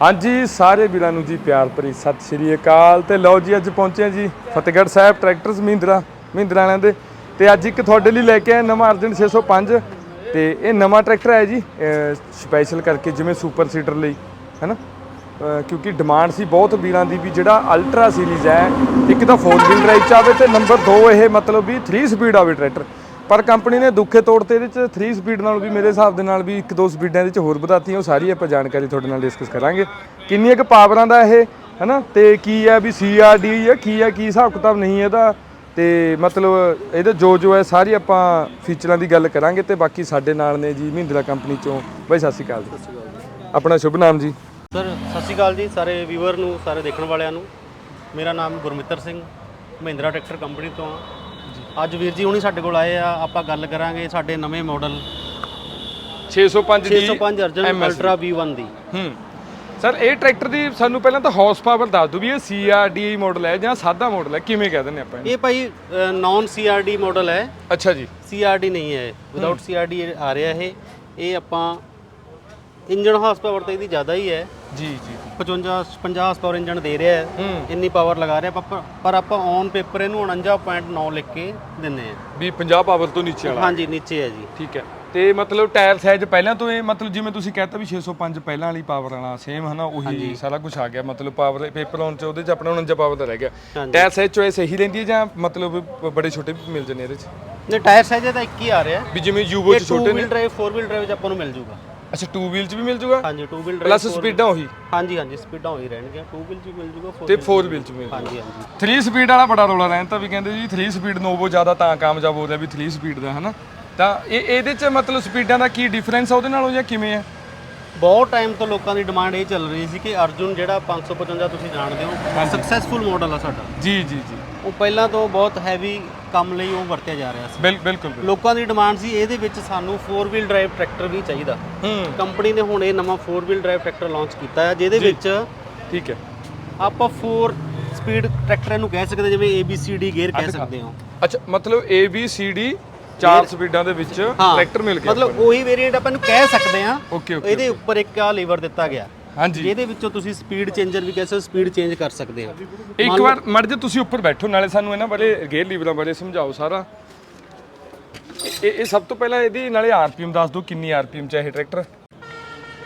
ਹਾਂਜੀ, ਸਾਰੇ ਵੀਰਾਂ ਨੂੰ ਜੀ ਪਿਆਰ ਭਰੀ ਸਤਿ ਸ਼੍ਰੀ ਅਕਾਲ। ਤੇ ਲਓ ਜੀ, ਅੱਜ ਪਹੁੰਚੇ ਜੀ ਫਤਿਹਗੜ੍ਹ ਸਾਹਿਬ ਟਰੈਕਟਰਸ ਮਹਿੰਦਰਾ ਮਹਿੰਦਰਾ ਵਾਲਿਆਂ ਦੇ। ਤੇ ਅੱਜ ਇੱਕ ਤੁਹਾਡੇ ਲਈ ਲੈ ਕੇ ਆਇਆ ਨਵਾਂ ਅਰਜਨ 605 ਤੇ ਇਹ ਨਵਾਂ ਟਰੈਕਟਰ ਹੈ ਜੀ ਸਪੈਸ਼ਲ ਕਰਕੇ ਜਿਵੇਂ ਸੁਪਰ ਸੀਟਰ ਲਈ, ਹੈਨਾ? ਅਹ ਕਿਉਂਕਿ ਡਿਮਾਂਡ ਸੀ ਬਹੁਤ ਵੀਰਾਂ ਦੀ ਵੀ ਜਿਹੜਾ ਅਲਟਰਾ ਸੀਰੀਜ਼ ਹੈ, ਇੱਕ ਤਾਂ 4 ਵੀਲ ਡਰਾਈਵ ਚ ਆਵੇ ਤੇ ਨੰਬਰ 2 ਇਹ ਮਤਲਬ ਵੀ 3 ਸਪੀਡ ਆਵੇ ਟਰੈਕਟਰ। ਪਰ ਕੰਪਨੀ ਨੇ ਦੁੱਖੇ ਤੋੜ ਤੇ ਇਹਦੇ ਚ 3 ਸਪੀਡ ਨਾਲ ਵੀ ਮੇਰੇ ਹਿਸਾਬ ਦੇ ਨਾਲ ਵੀ ਇੱਕ ਦੋ ਸਪੀਡਾਂ ਦੇ ਚ ਹੋਰ ਵਧਾਤੀਆਂ, ਉਹ ਸਾਰੀ ਆਪਾਂ ਜਾਣਕਾਰੀ ਤੁਹਾਡੇ ਨਾਲ ਡਿਸਕਸ ਕਰਾਂਗੇ। ਕਿੰਨੀਆਂ ਕੁ ਪਾਵਰਾਂ ਦਾ ਇਹ, ਹਨਾ? ਤੇ ਕੀ ਹੈ ਵੀ ਸੀਆਰਡੀ ਹੈ ਕੀ ਹੈ ਕੀ ਹਿਸਾਬ ਕਿਤਾਬ ਨਹੀਂ ਇਹਦਾ? ਤੇ ਮਤਲਬ ਇਹਦੇ ਜੋ ਜੋ ਹੈ, ਸਾਰੀ ਆਪਾਂ ਫੀਚਰਾਂ ਦੀ ਗੱਲ ਕਰਾਂਗੇ ਤੇ ਬਾਕੀ ਸਾਡੇ ਨਾਲ ਨੇ ਜੀ ਮਹਿੰਦਰਾ ਕੰਪਨੀ ਚੋਂ। ਬਾਈ, ਸਤਿ ਸ਼੍ਰੀ ਅਕਾਲ ਜੀ। ਆਪਣਾ ਸ਼ੁਭ ਨਾਮ ਜੀ। ਸਰ, ਸਤਿ ਸ਼੍ਰੀ ਅਕਾਲ ਜੀ, ਸਾਰੇ ਵੀਵਰ ਨੂੰ, ਸਾਰੇ ਦੇਖਣ ਵਾਲਿਆਂ ਨੂੰ। ਮੇਰਾ ਨਾਮ ਗੁਰਮਿੱਤਰ ਸਿੰਘ, ਮਹਿੰਦਰਾ ਟਰੈਕਟਰ ਕੰਪਨੀ ਤੋਂ ਹਾਂ। ਅੱਜ ਵੀਰ ਜੀ ਹੁਣੀ ਸਾਡੇ ਕੋਲ ਆਏ ਆ ਆਪਾਂ ਗੱਲ ਕਰਾਂਗੇ ਸਾਡੇ ਨਵੇਂ ਮਾਡਲ 605 ਦੀ 605 ਅਰਜਨ ਅਲਟਰਾ V1 ਦੀ। ਹੂੰ। ਸਰ ਇਹ ਟਰੈਕਟਰ ਦੀ ਸਾਨੂੰ ਪਹਿਲਾਂ ਤਾਂ ਹਾਰਸ ਪਾਵਰ ਦੱਸ ਦਿਓ ਵੀ ਇਹ ਸੀਆਰਡੀ ਮਾਡਲ ਹੈ ਜਾਂ ਸਾਦਾ ਮਾਡਲ ਹੈ ਕਿਵੇਂ ਕਹਿ ਦਿੰਦੇ ਆਪਾਂ? ਇਹ ਭਾਈ ਨਾਨ CRD ਮਾਡਲ ਹੈ। ਅੱਛਾ ਜੀ। CRD ਨਹੀਂ ਹੈ ਵਿਦਆਊਟ CRD ਆ ਰਿਹਾ ਇਹ। ਇਹ ਆਪਾਂ ਇੰਜਨ ਹਾਰਸ ਪਾਵਰ ਤਾਂ ਇਹਦੀ ਜ਼ਿਆਦਾ ਹੀ ਹੈ। ਜੀ ਜੀ। 55 50 ਹਾਰਸ ਪਾਵਰ ਇੰਜਨ ਦੇ ਰਿਹਾ ਹੈ। ਇੰਨੀ ਪਾਵਰ ਲਗਾ ਰਿਹਾ ਪਰ- ਪਰ ਆਪਾਂ ਔਨ ਪੇਪਰ ਇਹਨੂੰ 49.9 ਲਿਖ ਕੇ ਦਿੰਨੇ ਆ ਵੀ 50 ਪਾਵਰ ਤੋਂ ਨੀਚੇ ਵਾਲਾ। ਹਾਂਜੀ ਨੀਚੇ ਹੈ ਜੀ। ਠੀਕ ਹੈ। ਤੇ ਮਤਲਬ ਟਾਇਰ ਸਾਈਜ਼ ਪਹਿਲਾਂ ਤੋਂ ਇਹ ਮਤਲਬ ਜਿਵੇਂ ਤੁਸੀਂ ਕਹਿੰਦਾ ਵੀ 605 ਪਹਿਲਾਂ ਵਾਲੀ ਪਾਵਰ ਵਾਲਾ ਸੇਮ ਹਨਾ ਉਹੀ ਸਾਰਾ ਕੁਝ ਆ ਗਿਆ। ਮਤਲਬ ਪਾਵਰ ਪੇਪਰ ਆਨ ਚ ਉਹਦੇ ਚ ਆਪਣਾ 49 ਪਾਵਰ ਦਾ ਰਹਿ ਗਿਆ। ਟਾਇਰ ਸਾਈਜ਼ ਚੋਇਸ ਇਹੀ ਰਹਿੰਦੀ ਹੈ ਜਾਂ ਮਤਲਬ ਬੜੇ ਛੋਟੇ ਵੀ ਮਿਲ ਜਾਂਦੇ ਇਹਦੇ ਚ? ਨੇ ਟਾਇਰ ਸਾਈਜ਼ ਤਾਂ ਇੱਕ ਹੀ ਆ ਰਿਹਾ। ਵੀ ਜਿਵੇਂ ਯੂਵੋ ਚ 2 ਛੋਟੇ ਨੇ। ਵੀਲ ਡਰਾਈਵ 4 ਵੀਲ ਡਰਾਈਵ ਚ ਆਪਾਂ ਨੂੰ ਮਿਲ ਜੂਗਾ। ਅੱਛਾ 2 ਵੀਲ ਚ ਵੀ ਮਿਲ ਜੂਗਾ? ਹਾਂਜੀ 2 ਵੀਲ ਪਲੱਸ ਸਪੀਡਾਂ ਉਹੀ? ਹਾਂਜੀ ਹਾਂਜੀ ਸਪੀਡਾਂ ਹੋਈ ਰਹਿਣਗੀਆਂ। 2 ਵੀਲ ਚ ਵੀ ਮਿਲ ਜੂਗਾ 4 ਤੇ 4 ਵੀਲ ਚ ਮਿਲ ਜੂਗਾ। ਹਾਂਜੀ ਹਾਂਜੀ। 3 ਸਪੀਡ ਵਾਲਾ ਬੜਾ ਰੋਲਾ ਰਹਿੰਦਾ ਵੀ ਕਹਿੰਦੇ ਜੀ 3 ਸਪੀਡ ਨੋਵੋ ਜ਼ਿਆਦਾ ਤਾਂ ਕਾਮਯਾਬ ਹੋ ਰਿਹਾ ਵੀ 3 ਸਪੀਡ ਦਾ ਹਨਾ? ਤਾਂ ਇਹ ਇਹਦੇ ਚ ਮਤਲਬ ਸਪੀਡਾਂ ਦਾ ਕੀ ਡਿਫਰੈਂਸ ਆ ਉਹਦੇ ਨਾਲੋਂ ਜਾਂ ਕਿਵੇਂ ਆ? ਬਹੁਤ ਟਾਈਮ ਤੋਂ ਲੋਕਾਂ ਦੀ ਡਿਮਾਂਡ ਇਹ ਚੱਲ ਰਹੀ ਸੀ ਕਿ ਅਰਜੁਨ ਜਿਹੜਾ 555 ਤੁਸੀਂ ਜਾਣਦੇ ਹੋ ਸਕਸੈਸਫੁਲ ਮਾਡਲ ਆ ਸਾਡਾ। ਜੀ ਜੀ ਜੀ। ਉਹ ਪਹਿਲਾਂ ਤੋਂ ਬਹੁਤ ਹੈਵੀ ਕੰਮ ਲਈ ਉਹ ਵਰਤਿਆ ਜਾ ਰਿਹਾ ਸੀ। ਬਿਲ ਬਿਲਕੁਲ ਬਿਲਕੁਲ। ਲੋਕਾਂ ਦੀ ਡਿਮਾਂਡ ਸੀ ਇਹਦੇ ਵਿੱਚ ਸਾਨੂੰ 4 ਵੀਲ ਡਰਾਈਵ ਟਰੈਕਟਰ ਵੀ ਚਾਹੀਦਾ। ਹੂੰ। ਕੰਪਨੀ ਨੇ ਹੁਣ ਇਹ ਨਵਾਂ 4 ਵੀਲ ਡਰਾਈਵ ਟਰੈਕਟਰ ਲਾਂਚ ਕੀਤਾ ਹੈ ਜਿਹਦੇ ਵਿੱਚ ਠੀਕ ਹੈ। ਆਪਾਂ 4 ਸਪੀਡ ਟਰੈਕਟਰ ਇਹਨੂੰ ਕਹਿ ਸਕਦੇ ਜਿਵੇਂ ABCD ਗੇਅਰ ਕਹਿ ਸਕਦੇ ਹੋ। ਅੱਛਾ ਮਤਲਬ A B C D ਚਾਰ ਸਪੀਡਾਂ ਦੇ ਵਿੱਚ ਟਰੈਕਟਰ ਮਿਲ ਗਿਆ ਮਤਲਬ ਉਹੀ ਵੇਰੀਐਂਟ ਆਪਾਂ ਨੂੰ ਕਹਿ ਸਕਦੇ ਆ ਇਹਦੇ ਉੱਪਰ ਇੱਕ ਆ ਲੀਵਰ ਦਿੱਤਾ ਗਿਆ। ਹਾਂਜੀ। ਜਿਹਦੇ ਵਿੱਚੋਂ ਤੁਸੀਂ ਸਪੀਡ ਚੇਂਜਰ ਵੀ ਕਹਿ ਸਕਦੇ ਸਪੀਡ ਚੇਂਜ ਕਰ ਸਕਦੇ ਹੋ। ਇੱਕ ਵਾਰ ਮੜ ਜੇ ਤੁਸੀਂ ਉੱਪਰ ਬੈਠੋ ਨਾਲੇ ਸਾਨੂੰ ਇਹਨਾਂ ਬਾਰੇ ਗੇਅਰ ਲੀਵਰਾਂ ਬਾਰੇ ਸਮਝਾਓ ਸਾਰਾ। ਇਹ ਇਹ ਸਭ ਤੋਂ ਪਹਿਲਾਂ ਇਹਦੀ ਨਾਲੇ ਆਰਪੀਐਮ ਦੱਸ ਦਿਓ ਕਿੰਨੀ ਆਰਪੀਐਮ ਚ ਹੈ ਇਹ ਟਰੈਕਟਰ?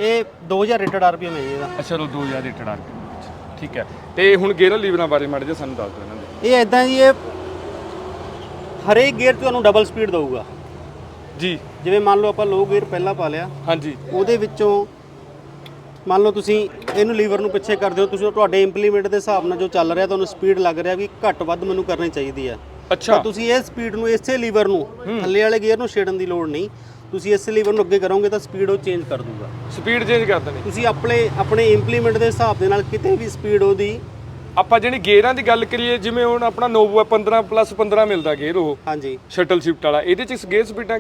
ਇਹ 2000 ਰੇਟਡ ਆਰਪੀਐਮ ਹੈ ਇਹਦਾ। ਅੱਛਾ ਲੋ 2000 ਰੇਟਡ ਆਰਪੀਐਮ ਠੀਕ ਹੈ। ਤੇ ਹੁਣ ਗੇਅਰ ਲੀਵਰਾਂ ਬਾਰੇ ਮੜ ਜੇ ਸਾਨੂੰ ਦੱਸ ਦਿਓ ਇਹਨਾਂ ਦੇ। ਇਹ ਐਦਾਂ ਜੀ ਇਹ ਹਰੇਕ ਗੇਅਰ ਤੁਹਾਨੂੰ ਡਬਲ ਸਪੀਡ ਦਊਗਾ। ਜੀ। ਜਿਵੇਂ ਮੰਨ ਲਓ ਆਪਾਂ ਲੋ ਗੇਅਰ ਪਹਿਲਾਂ ਪਾ ਲਿਆ। ਹਾਂਜੀ। ਉਹਦੇ ਵਿੱਚੋਂ ਮੰਨ ਲਓ ਤੁਸੀਂ ਇਹਨੂੰ ਲੀਵਰ ਨੂੰ ਪਿੱਛੇ ਕਰਦੇ ਹੋ ਤੁਸੀਂ ਤੁਹਾਡੇ ਇੰਪਲੀਮੈਂਟ ਦੇ ਹਿਸਾਬ ਨਾਲ ਜੋ ਚੱਲ ਰਿਹਾ ਤੁਹਾਨੂੰ ਸਪੀਡ ਲੱਗ ਰਿਹਾ ਵੀ ਘੱਟ ਵੱਧ ਮੈਨੂੰ ਕਰਨੀ ਚਾਹੀਦੀ ਹੈ ਅੱਛਾ। ਤੁਸੀਂ ਇਹ ਸਪੀਡ ਨੂੰ ਇਸੇ ਲੀਵਰ ਨੂੰ ਥੱਲੇ ਵਾਲੇ ਗੇਅਰ ਨੂੰ ਛੇੜਨ ਦੀ ਲੋੜ ਨਹੀਂ। ਤੁਸੀਂ ਇਸੇ ਲੀਵਰ ਨੂੰ ਅੱਗੇ ਕਰੋਗੇ ਤਾਂ ਸਪੀਡ ਉਹ ਚੇਂਜ ਕਰ ਦੂਗਾ ਸਪੀਡ ਚੇਂਜ ਕਰ ਦੇਣੀ। ਤੁਸੀਂ ਆਪਣੇ ਆਪਣੇ ਇੰਪਲੀਮੈਂਟ ਦੇ ਹਿਸਾਬ ਦੇ ਨਾਲ ਕਿਤੇ ਵੀ ਸਪੀਡ ਉਹਦੀ ਆਪਾਂ ਜਿਹੜੀ ਗੇਅਰਾਂ ਦੀ ਗੱਲ ਕਰੀਏ ਜਿਵੇਂ ਹੁਣ ਆਪਣਾ ਨੋਵੋ ਹੈ 15 ਪਲੱਸ 15 ਮਿਲਦਾ ਗੇਅਰ ਉਹ। ਹਾਂਜੀ। ਸ਼ਟਲ ਸ਼ਿਫਟ ਵਾਲਾ। ਇਹਦੇ ਚ ਗੇਅਰ ਸਪੀਡਾਂ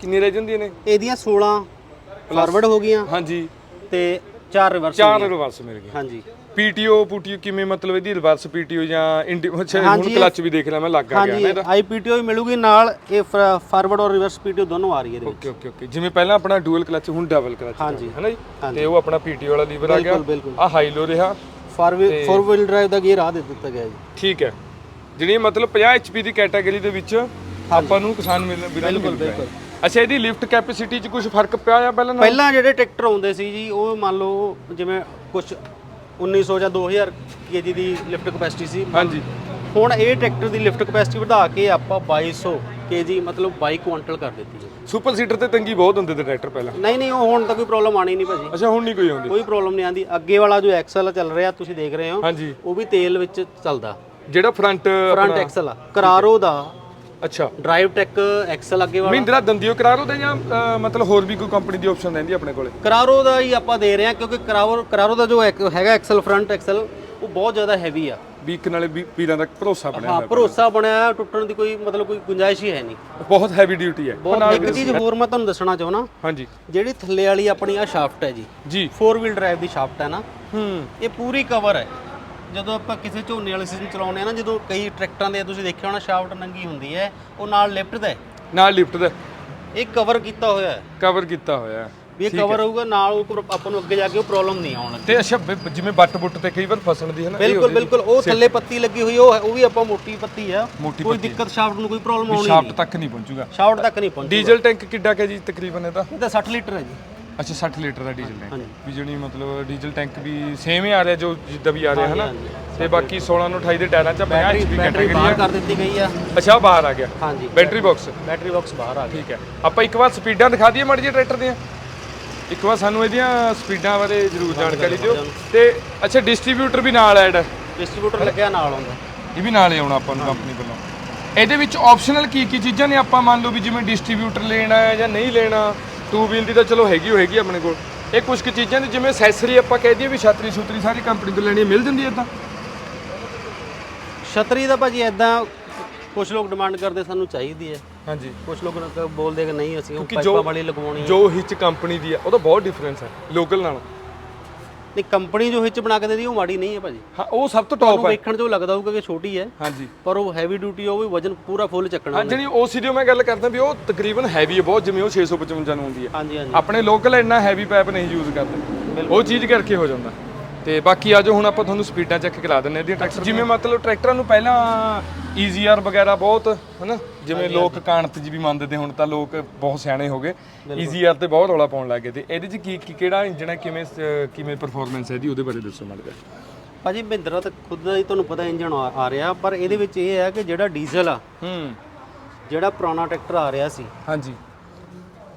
ਕਿੰਨੀ ਰਹਿ ਜਾਂਦੀਆਂ ਨੇ? ਇਹਦੀਆਂ 16 ਫਾਰਵਰਡ ਹੋ ਗਈਆਂ। ਹਾਂਜੀ। ਤੇ 4 ਰਿਵਰਸ ਚਾਰ ਰਿਵਰਸ ਮਿਲ ਗਏ ਹਾਂਜੀ। ਪੀਟੀਓ ਪੂਟੀਓ ਕਿਵੇਂ ਮਤਲਬ ਇਹਦੀ ਰਿਵਰਸ ਪੀਟੀਓ ਜਾਂ ਹੁਣ ਕਲਚ ਵੀ ਦੇਖ ਲਿਆ ਮੈਂ ਲੱਗ ਗਿਆ ਨਾ? ਹਾਂਜੀ ਇਹਦਾ ਆਈਪੀਟੀਓ ਵੀ ਮਿਲੂਗੀ ਨਾਲ ਇਹ ਫਾਰਵਰਡ ਔਰ ਰਿਵਰਸ ਪੀਟੀਓ ਦੋਨੋਂ ਆ ਰਹੀ ਹੈ ਇਹਦੇ ਓਕੇ ਓਕੇ ਓਕੇ ਜਿਵੇਂ ਪਹਿਲਾਂ ਆਪਣਾ ਡੂਅਲ ਕਲਚ ਹੁਣ ਡਬਲ ਕਲਚ ਹਾਂਜੀ। ਹੈ ਨਾ ਜੀ? ਤੇ ਉਹ ਆਪਣਾ ਪੀਟੀਓ ਵਾਲਾ ਲੀਵਰ ਆ ਗਿਆ। ਆ ਹਾਈ ਲੋ ਰਿਹਾ। ਫਾਰ ਫੋਰ ਵੀਲ ਡਰਾਈਵ ਦਾ ਗੇਅਰ ਆ ਦੇ ਦਿੱਤਾ ਗਿਆ ਜੀ। ਠੀਕ ਹੈ। ਜਿਹੜੀ ਮਤਲਬ 50 ਐਚਪੀ ਦੀ ਕੈਟਾਗਰੀ ਦੇ ਵਿੱਚ ਆਪਾਂ ਨੂੰ ਕਿਸਾਨ ਮਿਲ ਬਿਲਕੁਲ ਬਿਲਕੁਲ। ਅੱਛਾ ਇਹਦੀ ਲਿਫਟ ਕੈਪੈਸਿਟੀ 'ਚ ਕੁਝ ਫ਼ਰਕ ਪਿਆ ਆ ਪਹਿਲਾਂ ਨਾਲ? ਪਹਿਲਾਂ ਜਿਹੜੇ ਟਰੈਕਟਰ ਆਉਂਦੇ ਸੀ ਜੀ ਉਹ ਮੰਨ ਲਓ ਜਿਵੇਂ ਕੁਝ 1900 ਜਾਂ 2000 ਕੇਜੀ ਦੀ ਲਿਫਟ ਕਪੈਸਿਟੀ ਸੀ। ਹਾਂਜੀ। ਹੁਣ ਇਹ ਟਰੈਕਟਰ ਦੀ ਲਿਫਟ ਕਪੈਸਿਟੀ ਵਧਾ ਕੇ ਆਪਾਂ 2200 ਕੇਜੀ ਮਤਲਬ 22 ਕੁਇੰਟਲ ਕਰ ਦਿੱਤੀ ਹੈ। ਸੁਪਰ ਸੀਟਰ ਤੇ ਤੰਗੀ ਬਹੁਤ ਹੁੰਦੇ ਤੇ ਟਰੈਕਟਰ ਪਹਿਲਾਂ। ਨਹੀਂ ਨਹੀਂ ਉਹ ਹੁਣ ਤਾਂ ਕੋਈ ਪ੍ਰੋਬਲਮ ਆਣੀ ਨਹੀਂ ਭਾਜੀ। ਅੱਛਾ ਹੁਣ ਨਹੀਂ ਕੋਈ ਆਉਂਦੀ। ਕੋਈ ਪ੍ਰੋਬਲਮ ਨਹੀਂ ਆਂਦੀ ਅੱਗੇ ਵਾਲਾ ਜੋ ਐਕਸਲ ਚੱਲ ਰਿਹਾ ਤੁਸੀਂ ਦੇਖ ਰਹੇ ਹੋ ਹਾਂਜੀ। ਉਹ ਵੀ ਤੇਲ ਵਿੱਚ ਚੱਲਦਾ। ਜਿਹੜਾ ਫਰੰਟ ਫਰੰਟ ਐਕਸਲ ਆ ਕਰਾਰੋ ਦਾ। ਅੱਛਾ। ਡਰਾਈਵ ਟੈਕ ਐਕਸਲ ਅੱਗੇ ਵਾਲਾ। ਮਹਿੰਦਰਾ ਦੰਦੀਓ ਕਰਾ ਲਓ ਤੇ ਜਾਂ ਮਤਲਬ ਹੋਰ ਵੀ ਕੋਈ ਕੰਪਨੀ ਦੀ ਆਪਸ਼ਨ ਰਹਿੰਦੀ ਆਪਣੇ ਕੋਲੇ? ਕਰਾਰੋ ਦਾ ਹੀ ਆਪਾਂ ਦੇ ਰਹੇ ਹਾਂ ਕਿਉਂਕਿ ਕਰਾਰੋ ਕਰਾਰੋ ਦਾ ਜੋ ਹੈਗਾ ਐਕਸਲ ਫਰੰਟ ਐਕਸਲ ਉਹ ਬਹੁਤ ਜ਼ਿਆਦਾ ਹੈਵੀ ਆ। ਵੀ ਇੱਕ ਨਾਲੇ ਵੀ ਵੀਰਾਂ ਦਾ ਭਰੋਸਾ ਬਣਿਆ ਹਾਂ ਭਰੋਸਾ ਬਣਿਆ ਟੁੱਟਣ ਦੀ ਕੋਈ ਮਤਲਬ ਕੋਈ ਗੁੰਜਾਇਸ਼ ਹੀ ਹੈ ਨਹੀਂ। ਬਹੁਤ ਹੈਵੀ ਡਿਊਟੀ ਹੈ। ਬਹੁਤ ਇੱਕ ਚੀਜ਼ ਹੋਰ ਮੈਂ ਤੁਹਾਨੂੰ ਦੱਸਣਾ ਚਾਹੁੰਦਾ। ਹਾਂਜੀ। ਜਿਹੜੀ ਥੱਲੇ ਵਾਲੀ ਆਪਣੀ ਆ ਸ਼ਾਫਟ ਹੈ ਜੀ ਜੀ। 4 ਵੀਲ ਡਰਾਈਵ ਦੀ ਸ਼ਾਫਟ ਹੈ ਨਾ ਹੂੰ। ਇਹ ਪੂਰੀ ਕਵਰ ਹੈ। ਜਦੋਂ ਆਪਾਂ ਕਿਸੇ ਝੋਨੇ ਵਾਲੇ ਸੀਜ਼ਨ ਚਲਾਉਂਦੇ ਆ ਨਾ ਜਦੋਂ ਕਈ ਟਰੈਕਟਰਾਂ ਦੇ ਤੁਸੀਂ ਦੇਖਿਆ ਹੋਣਾ ਸ਼ਾਫਟ ਨੰਗੀ ਹੁੰਦੀ ਹੈ ਉਹ ਨਾਲ ਲਿਫਟ ਦਾ ਹੈ। ਨਾਲ ਲਿਫਟ ਦਾ ਇਹ ਕਵਰ ਕੀਤਾ ਹੋਇਆ ਹੈ। ਕਵਰ ਕੀਤਾ ਹੋਇਆ ਹੈ। ਵੀ ਇਹ ਕਵਰ ਹੋਊਗਾ ਨਾਲ ਉਹ ਪ੍ਰੋ- ਆਪਾਂ ਨੂੰ ਅੱਗੇ ਜਾ ਕੇ ਉਹ ਪ੍ਰੋਬਲਮ ਨਹੀਂ ਆਉਣ ਲੱਗੀ ਤੇ ਅੱਛਾ ਬ- ਜਿਵੇਂ ਬੱਟ ਬੁੱਟ ਤੇ ਕਈ ਵਾਰ ਫਸਣ ਦੀ ਹੈ ਨਾ ਇਹ ਬਿਲਕੁਲ ਬਿਲਕੁਲ ਉਹ ਥੱਲੇ ਪੱਤੀ ਲੱਗੀ ਹੋਈ ਉਹ ਉਹ ਵੀ ਆਪਾਂ ਮੋਟੀ ਪੱਤੀ ਆ। ਮੋਟੀ ਕੋਈ ਦਿੱਕਤ ਸ਼ਾਫਟ ਨੂੰ ਕੋਈ ਪ੍ਰੋਬਲਮ ਆਉਣੀ ਸ਼ਾਫਟ ਨਹੀਂ। ਤੱਕ ਨਹੀਂ ਪਹੁੰਚੂਗਾ। ਸ਼ਾਫਟ ਤੱਕ ਨਹੀਂ ਪਹੁੰਚੀ ਡੀਜ਼ਲ ਟੈਂਕ ਕਿੱਡਾ ਕੁ ਜੀ ਤਕਰੀਬਨ ਇਹਦਾ? ਇਹ ਤਾਂ 60 ਲੀਟਰ ਹੈ ਜੀ। ਅੱਛਾ 60 ਲੀਟਰ ਦਾ ਡੀਜ਼ਲ ਟੈਂਕ। ਵੀ ਜਿਹੜੀ ਮਤਲਬ ਡੀਜ਼ਲ ਟੈਂਕ ਵੀ ਸੇਮ ਹੀ ਆ ਰਿਹਾ ਜੋ ਜਿੱਦਾਂ ਵੀ ਆ ਰਿਹਾ ਹੈ ਨਾ ਤੇ ਬਾਕੀ 16 ਨੂੰ 28 ਦੇ ਟਾਇਰਾਂ 'ਚ 50 ਬੈਟਰੀ HP ਬੈਟਰੀ ਕੈਟਾਗਰੀ ਬਾਹਰ ਕਰ ਦਿੱਤੀ ਗਈ ਆ। ਅੱਛਾ ਉਹ ਬਾਹਰ ਆ ਗਿਆ। ਹਾਂਜੀ। ਬੈਟਰੀ ਬਾਕਸ ਬੈਟਰੀ ਬਾਕਸ ਬਾਹਰ ਆ ਗਿਆ। ਠੀਕ ਹੈ। ਆਪਾਂ ਇੱਕ ਵਾਰ ਸਪੀਡਾਂ ਦਿਖਾ ਦਈਏ ਮਾੜੀ ਜਿਹੀ ਟਰੈਕਟਰ ਦੀਆਂ। ਇੱਕ ਵਾਰ ਸਾਨੂੰ ਇਹਦੀਆਂ ਸਪੀਡਾਂ ਬਾਰੇ ਜ਼ਰੂਰ ਜਾਣਕਾਰੀ ਦਿਓ। ਤੇ ਅੱਛਾ ਡਿਸਟ੍ਰੀਬਿਊਟਰ ਵੀ ਨਾਲ ਐਡ ਹੈ? ਡਿਸਟ੍ਰੀਬਿਊਟਰ ਲੱਗਿਆ ਨਾਲ ਆਉਂਦਾ। ਇਹ ਵੀ ਨਾਲ ਹੀ ਆਉਣਾ ਆਪਾਂ ਨੂੰ ਕੰਪਨੀ ਵੱਲੋਂ। ਇਹਦੇ ਵਿੱਚ ਆਪਸ਼ਨਲ ਕੀ ਕੀ ਚੀਜ਼ਾਂ ਨੇ ਆਪਾਂ ਮੰਨ ਲਓ ਵੀ ਜਿਵੇਂ ਡਿਸਟ੍ਰੀਬਿਊਟਰ ਲੈਣਾ ਹੈ ਜਾਂ ਨਹੀਂ ਲੈਣਾ? ਟੂ ਵੀਲ ਦੀ ਤਾਂ ਚਲੋ ਹੈਗੀ ਹੋ ਹੈਗੀ ਆਪਣੇ ਕੋਲ। ਇਹ ਕੁਝ ਕੁ ਚੀਜ਼ਾਂ ਨੇ ਜਿਵੇਂ ਐਕਸੈਸਰੀ ਆਪਾਂ ਕਹਿ ਦਈਏ ਵੀ ਛਤਰੀ ਛੁਤਰੀ ਸਾਰੀ ਕੰਪਨੀ ਤੋਂ ਲੈਣੀ ਮਿਲ ਜਾਂਦੀ ਹੈ ਤਾਂ? ਛਤਰੀ ਦਾ ਭਾਜੀ ਐਦਾਂ ਕੁਝ ਲੋਕ ਡਿਮਾਂਡ ਕਰਦੇ ਸਾਨੂੰ ਚਾਹੀਦੀ ਹੈ। ਹਾਂਜੀ। ਕੁਝ ਲੋਕ ਬੋਲਦੇ ਕਿ ਨਹੀਂ ਅਸੀਂ ਉਹ ਕਿਉਂਕਿ ਜੋ- ਪਾਈਪਾਂ ਵਾਲੀ ਲਗਵਾਉਣੀ ਹੈ। ਜੋ ਹਿੱਚ ਕੰਪਨੀ ਦੀ ਹੈ ਉਹਦਾ ਬਹੁਤ ਡਿਫਰੈਂਸ ਹੈ ਲੋਕਲ ਨਾਲ। ਨਹੀਂ ਕੰਪਨੀ ਜੋ ਹਿੱਚ ਬਣਾ ਕੇ ਦਿੰਦੀ ਉਹ ਮਾੜੀ ਨਹੀਂ ਹੈ ਭਾਜੀ। ਹਾਂ ਉਹ ਸਭ ਤੋਂ ਟੌਪ ਤੁਹਾਨੂੰ ਹੈ। ਵੇਖਣ 'ਚ ਉਹ ਲੱਗਦਾ ਹੋਊਗਾ ਕਿ ਛੋਟੀ ਹੈ ਹਾਂਜੀ। ਪਰ ਉਹ ਹੈਵੀ ਡਿਊਟੀ ਉਹ ਵੀ ਵਜਨ ਪੂਰਾ ਫੁੱਲ ਚੱਕਣਾ ਹਾਂ ਜਿਹੜੀ ਉਹ ਸੀਡੀਓ ਮੈਂ ਗੱਲ ਕਰਦਾ ਵੀ ਉਹ ਤਕਰੀਬਨ ਹੈਵੀ ਹੈ ਬਹੁਤ ਜਿਵੇਂ ਉਹ 655 ਨੂੰ ਹੁੰਦੀ ਹੈ। ਹਾਂਜੀ ਹਾਂਜੀ। ਆਪਣੇ ਲੋਕਲ ਇੰਨਾ ਹੈਵੀ ਪਾਈਪ ਨਹੀਂ ਯੂਜ਼ ਕਰਦੇ। ਉਹ ਚੀਜ਼ ਕਰਕੇ ਹੋ ਜਾਂਦਾ। ਤੇ ਬਾਕੀ ਆਜੋ ਹੁਣ ਆਪਾਂ ਤੁਹਾਨੂੰ ਸਪੀਡਾਂ ਚੈੱਕ ਕਰਾ ਦਿੰਨੇ ਇਹਦੀਆਂ ਟਰੈਕਟਰ ਜਿਵੇਂ ਮਤਲਬ ਟਰੈਕਟਰਾਂ ਨੂੰ ਪਹਿਲਾਂ ਈਜ਼ੀਆਰ ਵਗੈਰਾ ਬਹੁਤ ਹਨਾ? ਜਿਵੇਂ ਲੋਕ ਕਾਣਤ ਜੀ ਵੀ ਮੰਨਦੇ ਤੇ ਹੁਣ ਤਾਂ ਲੋਕ ਬਹੁਤ ਸਿਆਣੇ ਹੋ ਗਏ। ਈਜ਼ੀਆਰ ਤੇ ਬਹੁਤ ਰੌਲਾ ਪਾਉਣ ਲੱਗੇ ਤੇ ਇਹਦੇ ਚ ਕੀ ਕੀ- ਕਿਹੜਾ ਇੰਜਨ ਹੈ? ਕਿਵੇਂ ਸ- ਕਿਵੇਂ ਪਰਫਾਰਮੈਂਸ ਹੈ ਇਹਦੀ? ਉਹਦੇ ਬਾਰੇ ਦੱਸੋ ਮਾੜਾ ਜਿਹਾ। ਭਾਜੀ ਮਹਿੰਦਰਾ ਤਾਂ ਖੁਦ ਦਾ ਹੀ ਤੁਹਾਨੂੰ ਪਤਾ ਇੰਜਨ ਆ ਆ ਰਿਹਾ ਪਰ ਇਹਦੇ ਵਿੱਚ ਇਹ ਹੈ ਕਿ ਜਿਹੜਾ ਡੀਜ਼ਲ ਆ ਹੂੰ। ਜਿਹੜਾ ਪੁਰਾਣਾ ਟਰੈਕਟਰ ਆ ਰਿਹਾ ਸੀ ਹਾਂਜੀ।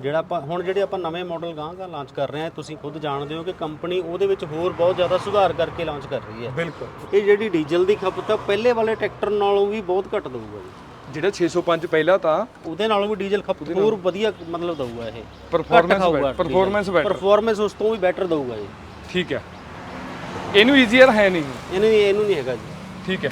ਜਿਹੜਾ ਆਪਾਂ ਹੁਣ ਜਿਹੜੇ ਆਪਾਂ ਨਵੇਂ ਮਾਡਲ ਗਾਂ ਗਾਂ ਲਾਂਚ ਕਰ ਰਹੇ ਹਾਂ ਤੁਸੀਂ ਖੁਦ ਜਾਣਦੇ ਹੋ ਕਿ ਕੰਪਨੀ ਉਹਦੇ ਵਿੱਚ ਹੋਰ ਬਹੁਤ ਜ਼ਿਆਦਾ ਸੁਧਾਰ ਕਰਕੇ ਲਾਂਚ ਕਰ ਰਹੀ ਹੈ। ਬਿਲਕੁਲ। ਇਹ ਜਿਹੜੀ ਡੀਜ਼ਲ ਦੀ ਖਪਤ ਆ ਪਹਿਲੇ ਵਾਲੇ ਟਰੈਕਟਰ ਨਾਲੋਂ ਵੀ ਬਹੁਤ ਘੱਟ ਦਊਗਾ ਜੀ। ਜਿਹੜਾ 605 ਪਹਿਲਾਂ ਤਾਂ ਉਹਦੇ ਨਾਲੋਂ ਵੀ ਡੀਜ਼ਲ ਖਪਤ ਹੋਰ ਵਧੀਆ ਮਤਲਬ ਦਊਗਾ ਇਹ। ਪਰਫਾਰਮੈਂਸ ਪਰਫਾਰਮੈਂਸ ਬੈਟਰ ਪਰਫਾਰਮੈਂਸ ਉਸ ਤੋਂ ਵੀ ਬੈਟਰ ਦਊਗਾ ਜੀ ਠੀਕ ਹੈ। ਇਹਨੂੰ ਈਜ਼ੀਅਰ ਹੈ ਨਹੀਂ। ਇਹਨੂੰ ਇਹਨੂੰ ਨਹੀਂ ਹੈਗਾ ਜੀ। ਠੀਕ ਹੈ।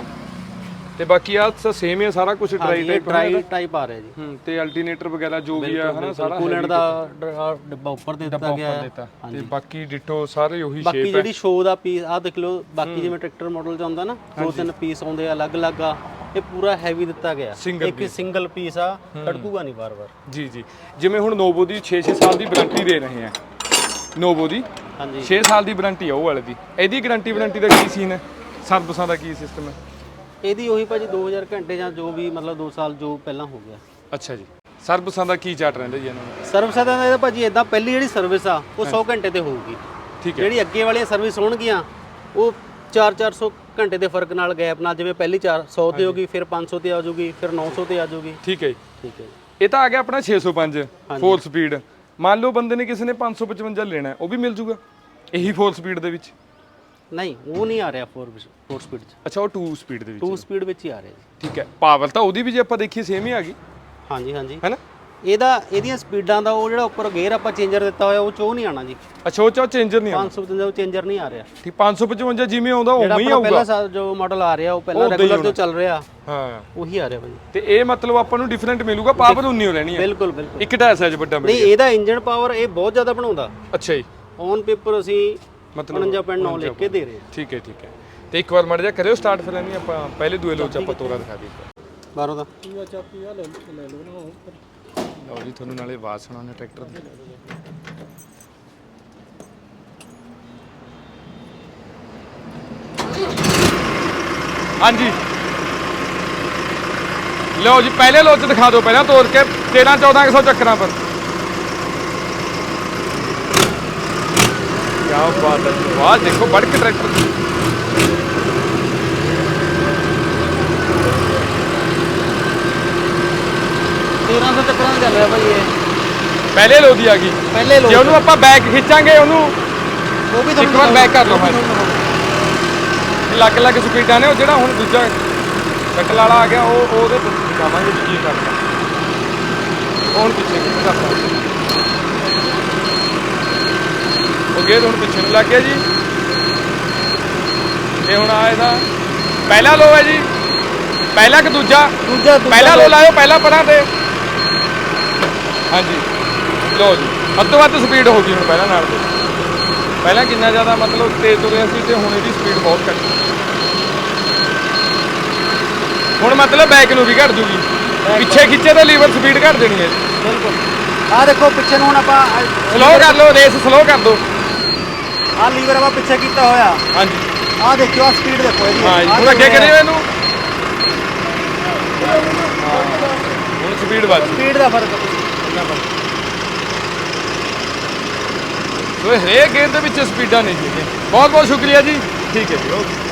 ਤੇ ਬਾਕੀ ਆ ਸੇਮ ਹੀ ਆ ਸਾਰਾ ਕੁਝ ਡਰਾਈ ਟਾਈਪ ਡਰਾਈ ਟਾਈਪ ਆ ਰਿਹਾ ਜੀ। ਹੂੰ ਤੇ ਅਲਟਰਨੇਟਰ ਵਗੈਰਾ ਜੋ ਵੀ ਆ ਹਨਾ ਸਾਰਾ ਕੂਲੈਂਟ ਦਾ ਡੱਬਾ ਉੱਪਰ ਦੇ ਦਿੱਤਾ ਗਿਆ ਹੈ। ਤੇ ਬਾਕੀ ਡਿਟੋ ਸਾਰੇ ਉਹੀ ਬਾਕੀ ਸ਼ੇਪ ਹੈ ਜਿਹੜੀ ਸ਼ੋ ਦਾ ਪੀਸ ਆ ਦੇਖ ਲਓ ਬਾਕੀ ਜਿਵੇਂ ਟਰੈਕਟਰ ਮਾਡਲ ਚ ਆਉਂਦਾ ਨਾ ਦੋ ਤਿੰਨ ਪੀਸ ਆਉਂਦੇ ਆ ਅਲੱਗ-ਅਲੱਗ ਆ ਇਹ ਪੂਰਾ ਹੈਵੀ ਦਿੱਤਾ ਗਿਆ। ਇੱਕ ਸਿੰਗਲ ਪੀਸ ਆ ਟੜਕੂਗਾ ਨਹੀਂ ਵਾਰ-ਵਾਰ। ਜੀ ਜੀ। ਜਿਵੇਂ ਹੁਣ ਨੋਵੋ ਦੀ 6-6 ਸਾਲ ਦੀ ਵਾਰੰਟੀ ਦੇ ਰਹੇ ਆ। ਨੋਵੋ ਦੀ। ਹਾਂਜੀ। 6 ਸਾਲ ਦੀ ਵਾਰੰਟੀ ਆ ਉਹ ਵਾਲੇ ਦੀ। ਇਹਦੀ ਗਾਰੰਟੀ ਵਾਰੰਟੀ ਦਾ ਕੀ ਸੀਨ ਹੈ? ਸਰਵਿਸਾਂ ਦਾ ਕੀ ਸਿਸਟਮ ਹੈ? ਇਹਦੀ ਉਹੀ ਭਾਜੀ 2000 ਘੰਟੇ ਜਾਂ ਜੋ ਵੀ ਮਤਲਬ 2 ਸਾਲ ਜੋ ਪਹਿਲਾਂ ਹੋ ਗਿਆ। ਅੱਛਾ ਜੀ। ਸਰਵਿਸਾਂ ਦਾ ਕੀ ਚਾਰਟ ਰਹਿੰਦਾ ਜੀ ਇਹਨਾਂ? ਦਾ ਸਰਵਿਸ ਦਾ ਇਹਦਾ ਭਾਜੀ ਇਦਾਂ ਪਹਿਲੀ ਜਿਹੜੀ ਸਰਵਿਸ ਆ ਉਹ 100 ਘੰਟੇ ਤੇ ਹੋਊਗੀ। ਠੀਕ ਹੈ। ਜਿਹੜੀ ਅੱਗੇ ਵਾਲੀਆਂ ਸਰਵਿਸ ਹੋਣਗੀਆਂ ਉਹ 4-400 ਘੰਟੇ ਦੇ ਫ਼ਰਕ ਨਾਲ ਗੈਪ ਨਾਲ ਜਿਵੇਂ ਪਹਿਲੀ 400 ਤੇ ਹੋਗੀ ਫਿਰ 500 ਤੇ ਆ ਜਾਊਗੀ ਫਿਰ 900 ਤੇ ਆ ਜਾਊਗੀ। ਠੀਕ ਹੈ ਜੀ। ਠੀਕ ਹੈ ਜੀ। ਇਹ ਤਾਂ ਆ ਗਿਆ ਆਪਣਾ 605 4 ਸਪੀਡ ਮੰਨ ਲਓ ਬੰਦੇ ਨੇ ਕਿਸੇ ਨੇ 555 ਲੈਣਾ ਉਹ ਵੀ ਮਿਲ ਜੂਗਾ। ਇਹੀ 4 ਸਪੀਡ ਦੇ ਵਿੱਚ। ਨਹੀਂ ਉਹ ਨਹੀਂ ਆ ਰਿਹਾ 4 4 ਸਪੀਡ ਚ। ਅੱਛਾ ਉਹ 2 ਸਪੀਡ ਦੇ ਵਿੱਚ 2 ਸਪੀਡ ਵਿੱਚ ਹੀ ਆ ਰਿਹਾ ਜੀ। ਠੀਕ ਹੈ ਪਾਵਰ ਤਾਂ ਉਹਦੀ ਵੀ ਜੇ ਆਪਾਂ ਦੇਖੀਏ ਸੇਮ ਹੀ ਆ ਗਈ। ਹਾਂਜੀ ਹਾਂਜੀ। ਹੈਨਾ? ਇਹਦਾ ਇਹਦੀਆਂ ਸਪੀਡਾਂ ਦਾ ਉਹ ਜਿਹੜਾ ਉੱਪਰ ਗੇਅਰ ਆਪਾਂ ਚੇਂਜਰ ਦਿੱਤਾ ਹੋਇਆ ਉਹ ਚੋ ਨਹੀਂ ਆਣਾ ਜੀ। ਅੱਛਾ ਉਹ ਚਾ ਚੇਂਜਰ ਨਹੀਂ ਆ 555 ਉਹ ਚੇਂਜਰ ਨਹੀਂ ਆ ਰਿਹਾ। ਠੀਕ 555 ਜਿਵੇਂ ਆਉਂਦਾ ਜਿਹੜਾ ਉਵੇਂ ਹੀ ਆਪਣਾ ਆਊਗਾ। ਪਹਿਲਾ ਸਾ- ਜੋ ਮਾਡਲ ਆ ਰਿਹਾ ਉਹ ਪਹਿਲਾਂ ਰੈਗੂਲਰ ਜੋ ਚੱਲ ਰਿਹਾ ਹਾਂ। ਉਹੀ ਆ ਰਿਹਾ ਭਾਜੀ। ਤੇ ਇਹ ਮਤਲਬ ਆਪਾਂ ਨੂੰ ਡਿਫਰੈਂਟ ਮਿਲੂਗਾ ਪਾਵਰ ਉਨੀ ਹੋ ਰਹਿਣੀ ਹੈ ਬਿਲਕੁਲ ਬਿਲਕੁਲ। ਇੱਕ ਟਾਇਰ ਸਾਈਜ਼ ਵੱਡਾ ਮਿਲ ਨਹੀਂ ਇਹਦਾ ਇੰਜਨ ਪਾਵਰ ਇਹ ਬਹੁਤ ਜ਼ਿਆਦਾ ਬਣਾਉਂਦਾ। ਅੱਛਾ ਜੀ। ਔਨ ਪੇਪਰ ਅਸੀਂ ਮਤਲਬ 49.9 ਲਿਖ ਕੇ ਦੇ ਰਹੇ ਹਾਂ ਠੀਕ ਹੈ ਠੀਕ ਹੈ। ਤੇ ਇੱਕ ਵਾਰ ਮੜ ਜਾ ਕਰਿਓ ਸਟਾਰਟ ਫਿਰ ਨਹੀਂ ਆਪਾਂ ਪਹਿਲੇ ਦੂਏ ਲੋਚ ਆਪਾਂ ਤੋਰਾ ਦਿਖਾ ਦਈਏ। ਬਾਰੋ ਦਾ। ਲਓ ਜੀ ਤੁਹਾਨੂੰ ਨਾਲੇ ਆਵਾਜ਼ ਸੁਣਾਉਂਦੇ ਟਰੈਕਟਰ ਦੀ। ਹਾਂਜੀ। ਲਓ ਜੀ ਪਹਿਲੇ ਲੋਚ ਦਿਖਾ ਦਿਓ ਪਹਿਲਾਂ ਤੋੜ ਕੇ 13 1400 ਚੱਕਰਾਂ ਪਰ। ਕੀ ਬਾਤ ਹੈ। ਜੀ ਵਾਹ ਦੇਖੋ ਬੜ ਕੇ ਟਰੈਕਟਰ ਤੇਰਾਂ ਸੌ ਚੱਕਰਾਂ ਦਾ ਚੱਲ ਰਿਹਾ ਭਾਈ ਇਹ। ਪਹਿਲੇ ਲੋ ਦੀ ਆ ਗਈ। ਪਹਿਲੇ ਜੇ ਉਹਨੂੰ ਆਪਾਂ ਬੈਕ ਖਿੱਚਾਂਗੇ ਉਹਨੂੰ ਉਹ ਵੀ ਇੱਕ ਵਾਰ back ਕਰ ਲਓ ਭਾਈ। ਅਲੱਗ-ਅਲੱਗ ਸਪੀਡਾਂ ਨੇ ਉਹ ਜਿਹੜਾ ਹੁਣ ਦੂਜਾ ਕਟਲ ਵਾਲਾ ਆ ਗਿਆ ਉਹ ਉਹਦੇ ਦਿਖਾਵਾਂਗੇ ਵੀ ਕੀ ਕਰਦਾ ਹੁਣ ਪਿੱਛੇ ਕਿੱਥੇ ਕਰਦਾ ਉਹ ਹੁਣ ਪਿੱਛੇ ਨੂੰ ਲੱਗ ਗਿਆ ਜੀ। ਇਹ ਹੁਣ ਆ ਇਹਦਾ। ਪਹਿਲਾ ਲੋ ਹੈ ਜੀ। ਪਹਿਲਾ ਕਿ ਦੂਜਾ? ਦੂਜਾ ਪਹਿਲਾ ਲੋ ਲਾਇਓ ਪਹਿਲਾ ਪਰਾਂ ਤੇ। ਹਾਂਜੀ। ਲੋ ਜੀ। ਅੱਧ ਤੋਂ ਵੱਧ ਸਪੀਡ ਹੋ ਗਈ ਹੁਣ ਪਹਿਲਾਂ ਨਾਲ ਤੇ ਪਹਿਲਾਂ ਕਿੰਨਾ ਜ਼ਿਆਦਾ ਮਤਲਬ ਤੇਜ਼ ਤੁਰਿਆ ਸੀ ਤੇ ਹੁਣ ਇਹਦੀ ਸਪੀਡ ਬਹੁਤ ਘੱਟ। ਹੁਣ ਮਤਲਬ ਬੈਕ ਨੂੰ ਵੀ ਘਟ ਜੂਗੀ। ਪਿੱਛੇ ਖਿੱਚੇ ਤਾਂ ਲੀਵਰ ਸਪੀਡ ਘਟ ਦੇਣੀ ਹੈ ਬਿਲਕੁਲ। ਆ ਦੇਖੋ ਪਿੱਛੇ ਨੂੰ ਹੁਣ ਆਪਾਂ ਸਲੋ ਕਰ ਲਓ ਰੇਸ ਸਲੋ ਕਰ ਦਿਓ ਆ ਲੀਵਰ ਆਪਾਂ ਪਿੱਛੇ ਕੀਤਾ ਹੋਇਆ। ਹਾਂਜੀ। ਆ ਦੇਖਿਓ ਆ ਸਪੀਡ ਦੇਖੋ ਇਹਦੀ। ਹਾਂ ਜੀ ਆਹ ਥੋੜਾ ਅੱਗੇ ਦੇਖੋ। ਕਰਿਓ ਇਹਨੂੰ? ਹੁਣ ਸਪੀਡ ਵੱਧ। ਸਪੀਡ ਦਾ ਫ਼ਰਕ ਇਹ ਹਰੇਕ ਗੇਮ ਦੇ ਵਿੱਚ ਸਪੀਡਾਂ ਨਹੀਂ ਜੀ ਬਹੁਤ ਬਹੁਤ ਸ਼ੁਕਰੀਆ ਜੀ। ਠੀਕ ਹੈ ਜੀ ਓਕੇ